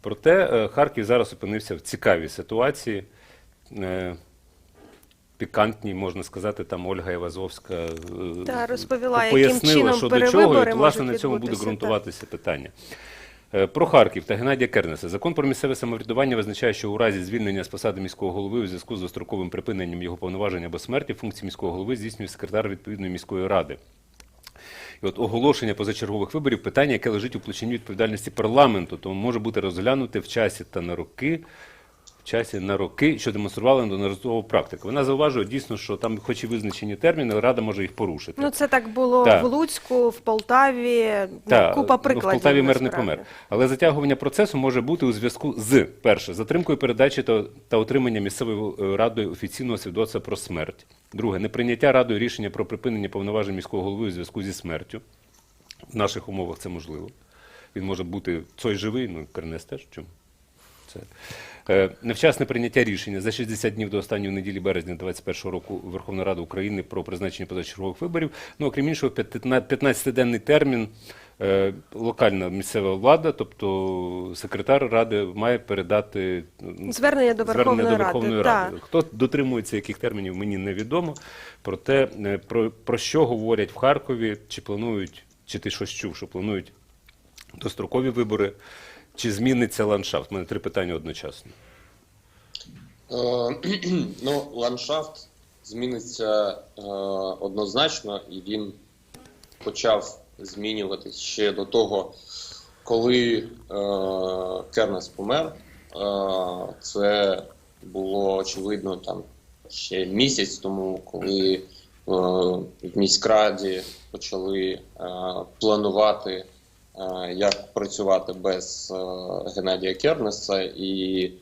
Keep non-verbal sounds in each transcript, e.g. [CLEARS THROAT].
Проте е, Харків зараз опинився в цікавій ситуації. е, Пікантній, можна сказати, там Ольга Івазовська е, Та, розповіла, яким пояснила, чином що до чого, і власне на цьому буде ґрунтуватися питання. Про Харків та Геннадія Кернеса. Закон про місцеве самоврядування визначає, що у разі звільнення з посади міського голови у зв'язку з достроковим припиненням його повноважень або смерті функції міського голови здійснює секретар відповідної міської ради. І от оголошення позачергових виборів питання, яке лежить у площині відповідальності парламенту, тому може бути розглянуте в часі та на роки. В часі на роки, що демонстрували неодноразову практику. Вона зауважує дійсно, що там, хоч і визначені терміни, рада може їх порушити. Ну, це так було Так. в Луцьку, в Полтаві, ну, Так, купа ну, прикладів. в Полтаві мер не помер. Але затягування процесу може бути у зв'язку з перше затримкою передачі та, та отримання місцевою е, радою офіційного свідоцтва про смерть. Друге неприйняття радою рішення про припинення повноважень міського голови у зв'язку зі смертю. В наших умовах це можливо. Він може бути цой живий, ну Кернес теж чому? Це е, невчасне прийняття рішення за 60 днів до останньої неділі березня 2021 року Верховна Рада України про призначення позачергових виборів. Ну, окрім іншого, 15-денний термін локальна місцева влада, тобто секретар ради має передати Звернення до Верховної до Ради, Верховної так. Ради. Хто дотримується яких термінів, мені невідомо. Проте е, про, про що говорять в Харкові, чи планують, чи ти щось чув, що планують дострокові вибори, чи зміниться ландшафт? У мене три питання одночасно. Е, [CLEARS THROAT] Ну, ландшафт зміниться е, однозначно, і він почав змінюватись ще до того, коли е, Кернес помер. Е, це було очевидно там ще місяць тому, коли е, в міськраді почали е, планувати, е, як працювати без Геннадія Кернеса і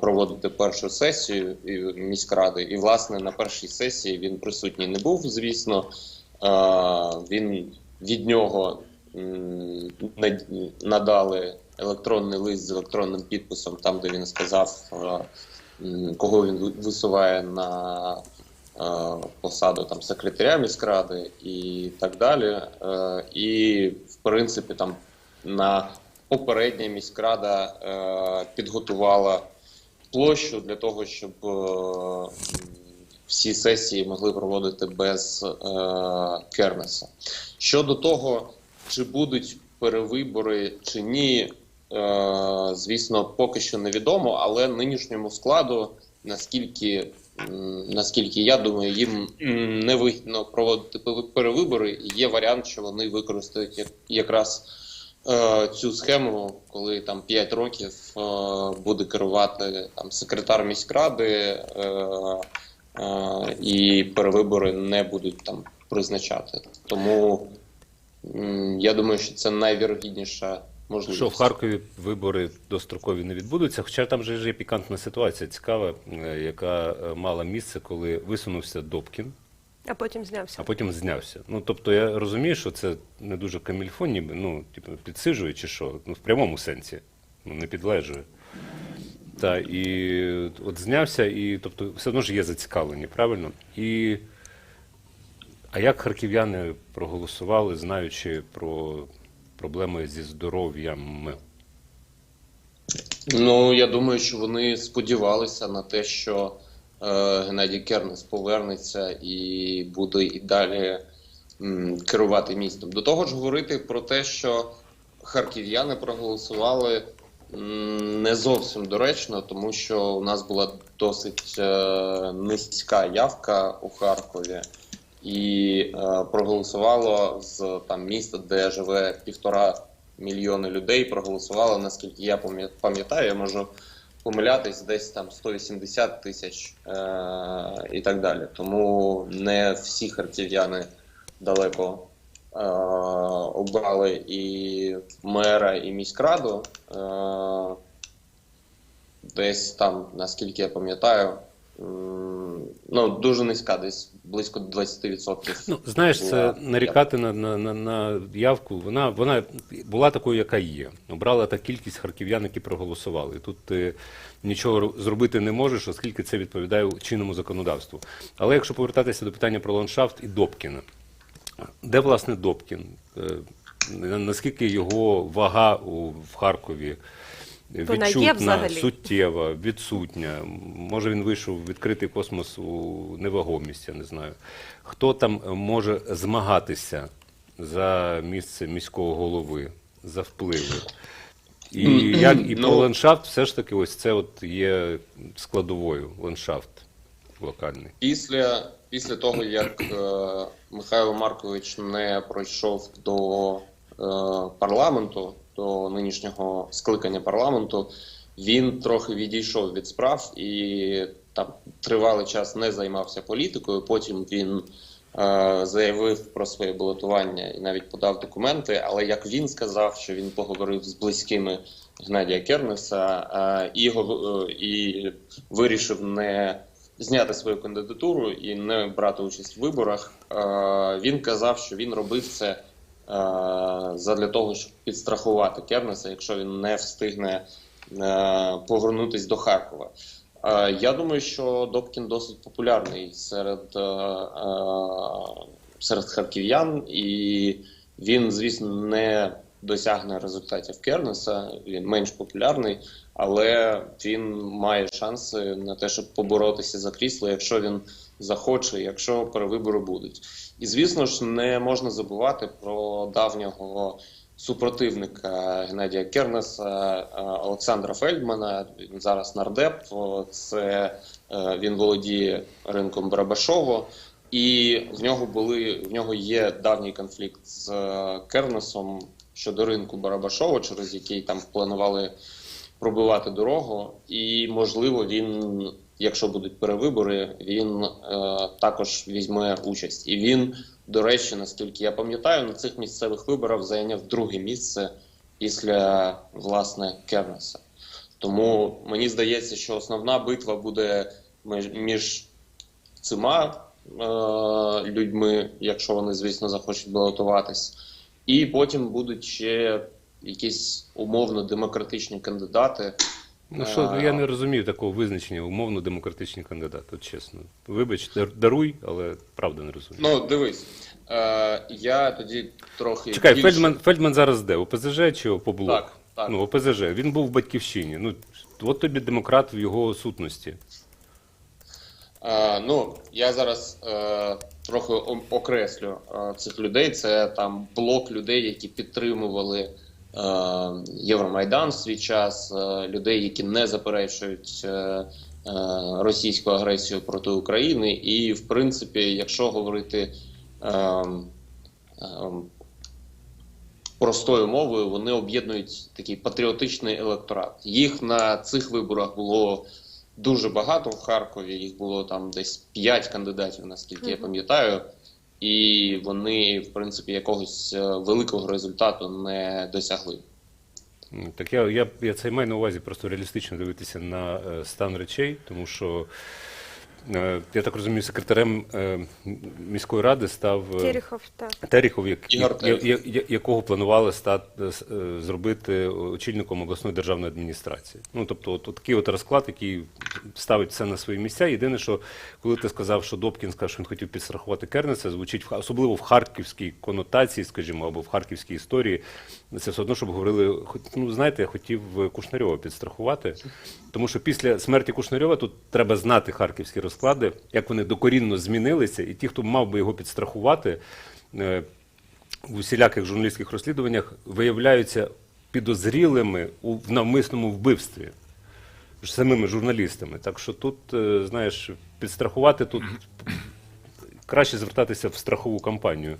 проводити першу сесію міськради. І, власне, на першій сесії він присутній не був, звісно. Він від нього надали електронний лист з електронним підписом, там, де він сказав, е, кого він висуває на е, посаду там секретаря міськради і так далі. Е, І в принципі там на попередня міськрада підготувала площу для того, щоб всі сесії могли проводити без е, Кернеса. Щодо того, чи будуть перевибори чи ні, е, звісно, поки що невідомо, але нинішньому складу, наскільки, наскільки я думаю, їм не вигідно проводити пе- перевибори, і є варіант, що вони використають як- якраз е, цю схему, коли там 5 років е, буде керувати там секретар міськради, е, і перевибори не будуть там призначати. Тому я думаю, що це найвірогідніша можливість. Що в Харкові вибори дострокові не відбудуться, хоча там же ж є пікантна ситуація, цікава, е, яка е, мала місце, коли висунувся Добкін, А потім знявся. а потім знявся. Ну тобто я розумію, що це не дуже камільфон, ніби ну, типу, підсижує чи що, ну в прямому сенсі, ну не підлежує. Та і от знявся, і тобто все одно ж є зацікавлені, правильно? І а як харків'яни проголосували, знаючи про проблеми зі здоров'ям? Ну, я думаю, що вони сподівалися на те, що е, Геннадій Кернес повернеться і буде і далі м, керувати містом. До того ж, говорити про те, що харків'яни проголосували м, не зовсім доречно, тому що у нас була досить е, низька явка у Харкові. І е, проголосувало з там міста, де живе півтора мільйони людей, проголосувало, наскільки я пам'ятаю, я можу помилятись, десь там 180 тисяч е- і так далі. Тому не всі харків'яни далеко е- обрали і мера, і міськраду. Десь там, наскільки я пам'ятаю, ну, дуже низька, десь близько 20%. Ну, знаєш, це нарікати на, на, на, на явку. Вона, вона була такою, яка є. Обрала та кількість харків'ян, які проголосували. Тут ти нічого зробити не можеш, оскільки це відповідає чинному законодавству. Але якщо повертатися до питання про ландшафт і Добкіна, де власне Добкін? Е, Наскільки його вага у, в Харкові Вона є відчутна, взагалі? суттєва, відсутня. Може він вийшов в відкритий космос у невагомість, я не знаю. Хто там може змагатися за місце міського голови, за впливи? І як і Ну- про ландшафт, все ж таки, ось це от є складовою ландшафт локальний. Після, після того, як е, Михайло Маркович не пройшов до е, парламенту, до нинішнього скликання парламенту, він трохи відійшов від справ і там тривалий час не займався політикою. Потім він е, заявив про своє балотування і навіть подав документи. Але як він сказав, що він поговорив з близькими Геннадія Кернеса е, і, е, і вирішив не зняти свою кандидатуру і не брати участь в виборах. Е, Він казав, що він робив це задля того, щоб підстрахувати Кернеса, якщо він не встигне е, повернутись до Харкова. Е, Я думаю, що Добкін досить популярний серед, е, е, серед харків'ян, і він, звісно, не досягне результатів Кернеса, він менш популярний, але він має шанси на те, щоб поборотися за крісло, якщо він захоче, якщо перевибори будуть. І звісно ж, не можна забувати про давнього супротивника Геннадія Кернеса е, Олександра Фельдмана. Він зараз нардеп. Це е, він володіє ринком Барабашово. І в нього були в нього є давній конфлікт з е, Кернесом щодо ринку Барабашова, через який там планували пробивати дорогу. І можливо, він, якщо будуть перевибори, він е, також візьме участь. І він, до речі, наскільки я пам'ятаю, на цих місцевих виборах зайняв друге місце після власне Кернеса. Тому мені здається, що основна битва буде між- цими е, людьми, якщо вони, звісно, захочуть балотуватись. І потім будуть ще якісь умовно демократичні кандидати. Ну що, ну, я не розумію такого визначення умовно демократичний кандидат, от чесно. Вибач, даруй, але правда не розумію. Ну, дивись, е, я тоді трохи. Чекай, більше- Фельдман, Фельдман зараз де? ОПЗЖ чи по блоку? Так, так. Ну, ОПЗЖ. Він був в батьківщині. Ну, от тобі демократ в його сутності. Е, ну, я зараз е, трохи окреслю е, цих людей. Це там блок людей, які підтримували Євромайдан в свій час, е, людей, які не заперечують е, е, російську агресію проти України. І, в принципі, якщо говорити е, е, простою мовою, вони об'єднують такий патріотичний електорат. Їх на цих виборах було дуже багато в Харкові. Їх було там десь 5 кандидатів, наскільки я пам'ятаю. І вони, в принципі, якогось е, великого результату не досягли. Так я, я, я це маю на увазі просто реалістично дивитися на е, стан речей, тому що я так розумію, секретарем е, міської ради став е, Терехов, так. Терехов, як, Ігор я- Терехов. я- я- якого планували стати, е, е, зробити очільником обласної державної адміністрації. Ну, тобто, от, от такий от розклад, який ставить все на свої місця. Єдине, що коли ти сказав, що Добкін сказав, що він хотів підстрахувати Кернеса, звучить в ха- особливо в харківській конотації, скажімо, або в харківській історії. Це все одно, щоб говорили, хоч- ну, знаєте, я хотів Кушнарьова підстрахувати, тому що після смерті Кушнарьова тут треба знати харківські розклади, як вони докорінно змінилися, і ті, хто мав би його підстрахувати, е, в усіляких журналістських розслідуваннях виявляються підозрілими у навмисному вбивстві самими журналістами. Так що тут, е, знаєш, підстрахувати тут краще звертатися в страхову кампанію,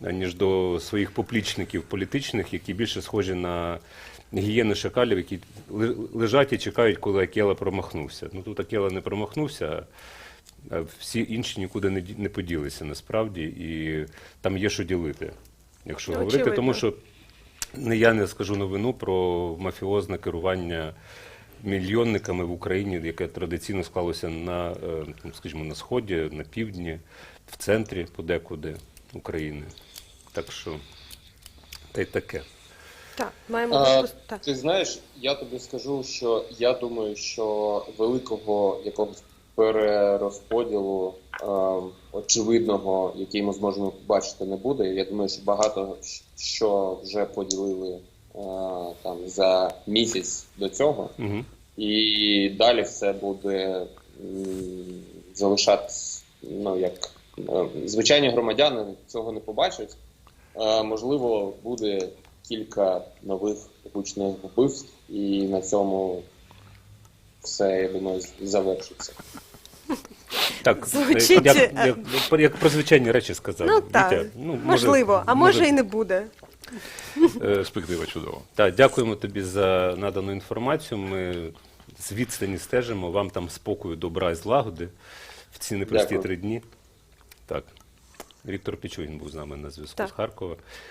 ніж до своїх поплічників політичних, які більше схожі на гієни шакалів, які лежать і чекають, коли Акела промахнувся. Ну тут Акела не промахнувся. а Всі інші нікуди не, поділися насправді, і там є що ділити, якщо Ну, говорити. очевидно. Тому що не я не скажу новину про мафіозне керування мільйонниками в Україні, яке традиційно склалося на, е, ну, скажімо, на сході, на півдні, в центрі подекуди України. Так що, та й таке. Так, маємо А, так. Ти знаєш, я тобі скажу, що я думаю, що великого якогось перерозподілу е, очевидного, який ми зможемо побачити, не буде. Я думаю, що багато що вже поділили е, там за місяць до цього, Угу. і далі все буде м, залишатись, ну як звичайні громадяни цього не побачать. Можливо, буде кілька нових гучних вбивств, і на цьому все, я думаю, завершиться. Так, Звучить, як, е, як, як, як про звичайні речі сказав. Ну Вітя. так, ну, може- можливо, а може і не буде. Е, Перспектива чудова. Так, дякуємо тобі за надану інформацію. Ми з відстані стежимо. Вам там спокою, добра і злагоди в ці непрості Дякую. три дні. Так. Віктор Пічугін був з нами на зв'язку Так. з Харкова.